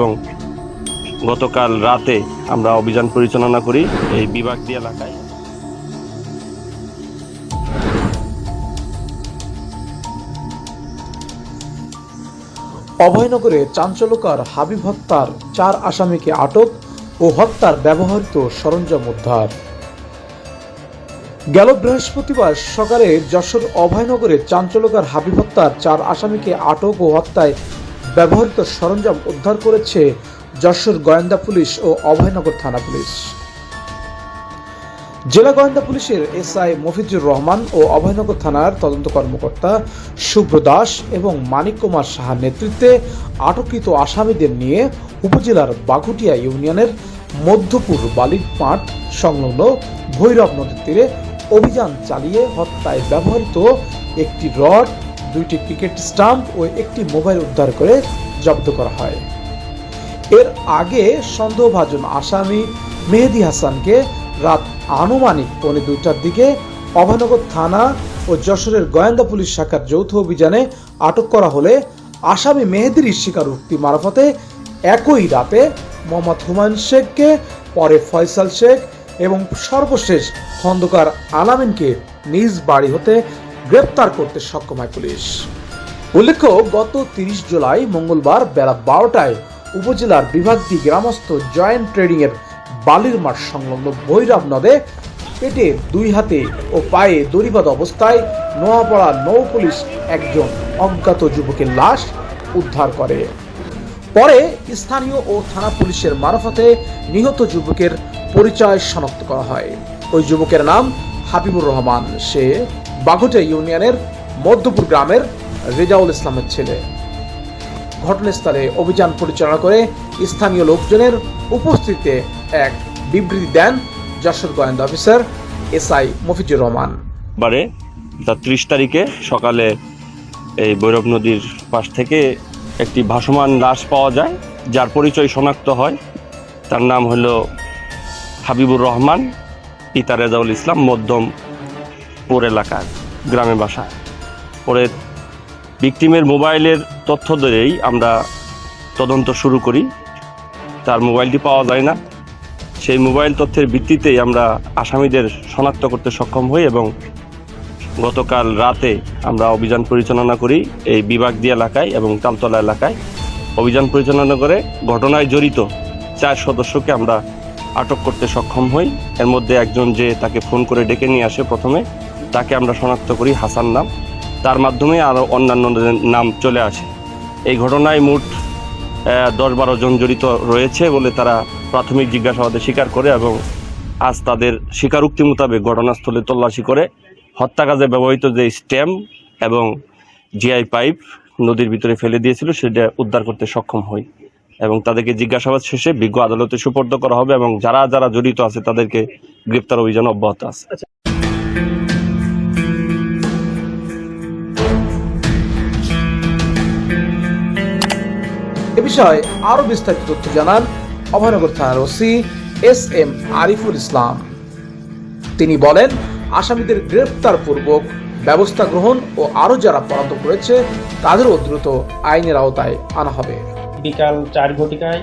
এবং গতকাল রাতে আমরা অভিযান পরিচালনা করি এই বিভাগদি এলাকায়। অভয়নগরে চাঞ্চল্যকর হাবিব হত্যার চার আসামিকে আটক ও হত্যার ব্যবহৃত সরঞ্জাম উদ্ধার। গেল বৃহস্পতিবার সকালে যশোর অভয়নগরে চাঞ্চল্যকর হাবিব হত্যার চার আসামিকে আটক ও হত্যায় ব্যবহৃত সরঞ্জাম উদ্ধার করেছে যশোর গোয়েন্দা পুলিশ ও অভয়নগর থানা পুলিশ। জেলা গোয়েন্দা পুলিশের এসআই মফিজুর রহমান ও অভয়নগর থানার তদন্ত কর্মকর্তা শুভ্র দাস এবং মানিক কুমার সাহার নেতৃত্বে আটককৃত আসামিদের নিয়ে উপজেলার বাঘুটিয়া ইউনিয়নের মধ্যপুর বালির মাঠ সংলগ্ন ভৈরব নদীর তীরে অভিযান চালিয়ে হত্যায় ব্যবহৃত একটি রড দুইটি ক্রিকেট স্টাম্প ও একটি মোবাইল উদ্ধার করে জব্দ করা হয়। এর আগে সন্দেহভাজন আসামি মেহেদি হাসানকে রাত আনুমানিক পৌনে দুইটার দিকে অভানগর থানা ও যশোরের গোয়েন্দা পুলিশ শাখার যৌথ অভিযানে আটক করা হলে আসামি মেহেদির স্বীকারোক্তি মারফতে একই রাতে মোহাম্মদ হুমায়ুন শেখকে, পরে ফয়সাল শেখ এবং সর্বশেষ খন্দকার আলামিনকে নিজ বাড়ি হতে গ্রেপ্তার করতে সক্ষম হয় পুলিশ। উল্লেখ্য, গত তিরিশ জুলাই মঙ্গলবার বেলা বারোটায় উপজেলার বিভাগটি গ্রামস্থ জয়েন্ট ট্রেডিং এর বালির মাঠ সংলগ্ন ভৈরব নদে পেটে দুই হাতে ও পায়ে দড়িবাদ অবস্থায় নোয়াপাড়া নৌ পুলিশ একজন অজ্ঞাত যুবকের লাশ উদ্ধার করে। পরে স্থানীয় ও থানা পুলিশের মারফতে নিহত যুবকের পরিচয় শনাক্ত করা হয়। ওই যুবকের নাম হাবিবুর রহমান। সে বাঘুটা ইউনিয়নের মধ্যপুর গ্রামের রেজাউল ইসলামের ছেলে। ঘটনাস্থলে অভিযান পরিচালনা করে স্থানীয় লোকজনের উপস্থিতিতে এক বিবৃতি দেন যশোর গোয়েন্দা অফিসার এসআই মফিজুর রহমান। বারে তার ত্রিশ তারিখে সকালে এই ভৈরব নদীর পাশ থেকে একটি ভাসমান লাশ পাওয়া যায়, যার পরিচয় শনাক্ত হয়। তার নাম হলো হাবিবুর রহমান, পিতা রেজাউল ইসলাম, মধ্যম পুর এলাকার গ্রামে বাসা। পরে ভিকটিমের মোবাইলের তথ্য ধরেই আমরা তদন্ত শুরু করি। তার মোবাইলটি পাওয়া যায় না। সেই মোবাইল তথ্যের ভিত্তিতেই আমরা আসামিদের শনাক্ত করতে সক্ষম হই এবং গতকাল রাতে আমরা অভিযান পরিচালনা করি এই বিভাগদি এলাকায় এবং তালতলা এলাকায়। অভিযান পরিচালনা করে ঘটনায় জড়িত চার সদস্যকে আমরা আটক করতে সক্ষম হই। এর মধ্যে একজন যে তাকে ফোন করে ডেকে নিয়ে আসে প্রথমে তাকে আমরা শনাক্ত করি, হাসান নাম। তার মাধ্যমে আরও অন্যান্য নাম চলে আসে। এই ঘটনায় মোট দশ বারো জন জড়িত রয়েছে বলে তারা প্রাথমিক জিজ্ঞাসাবাদে স্বীকার করে এবং আজ তাদের স্বীকারোক্তি মোতাবেক ঘটনাস্থলে তল্লাশি করে। হত্যা কাজে ব্যবহৃত যে স্ট্যাম্প এবং জিআই পাইপ নদীর ভিতরে ফেলে দিয়েছিল, সেটা উদ্ধার করতে সক্ষম হই এবং তাদেরকে জিজ্ঞাসাবাদ শেষে বিজ্ঞ আদালতে সুপর্দ করা হবে এবং যারা যারা জড়িত আছে তাদেরকে গ্রেপ্তার অভিযান অব্যাহত আছে। বিষয়ে আরও বিস্তারিত তথ্য জানান অভয়নগর থানার OC S M Ariful Islam. তিনি বলেন, আসামিদের গ্রেপ্তার পূর্বক ব্যবস্থা গ্রহণ ও আরও যারা পলাতক রয়েছে তাদেরও দ্রুত আইনের আওতায় আনা হবে। বিকাল চার ঘটিকায়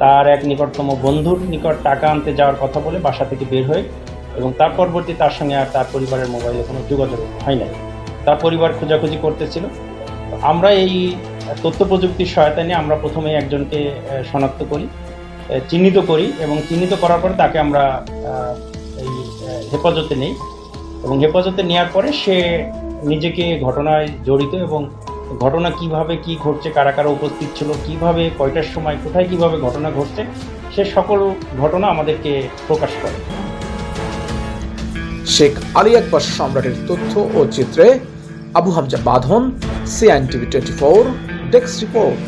তার এক নিকটতম বন্ধুর নিকট টাকা আনতে যাওয়ার কথা বলে বাসা থেকে বের হয়ে এবং তার পরবর্তী তার সঙ্গে আর তার পরিবারের মোবাইলে কোনো যোগাযোগ হয় নাই। তার পরিবার খোঁজাখুঁজি করতেছিল। আমরা এই তথ্য প্রযুক্তির সহায়তা নিয়ে আমরা প্রথমে একজনকে শনাক্ত করি চিহ্নিত করি এবং চিহ্নিত করার পরে তাকে আমরা এই হেফাজতে নেই এবং হেফাজতে নেওয়ার পরে সে নিজেকে ঘটনায় জড়িত এবং ঘটনা কীভাবে কি ঘটছে, কারা কারা উপস্থিত ছিল, কীভাবে, কয়টার সময়, কোথায় কীভাবে ঘটনা ঘটছে, সে সকল ঘটনা আমাদেরকে প্রকাশ করে। শেখ আলী আকবর সম্রাটের তথ্য ও চিত্রে Abu Hamza Badhon সিআইন TV twenty four. Desk report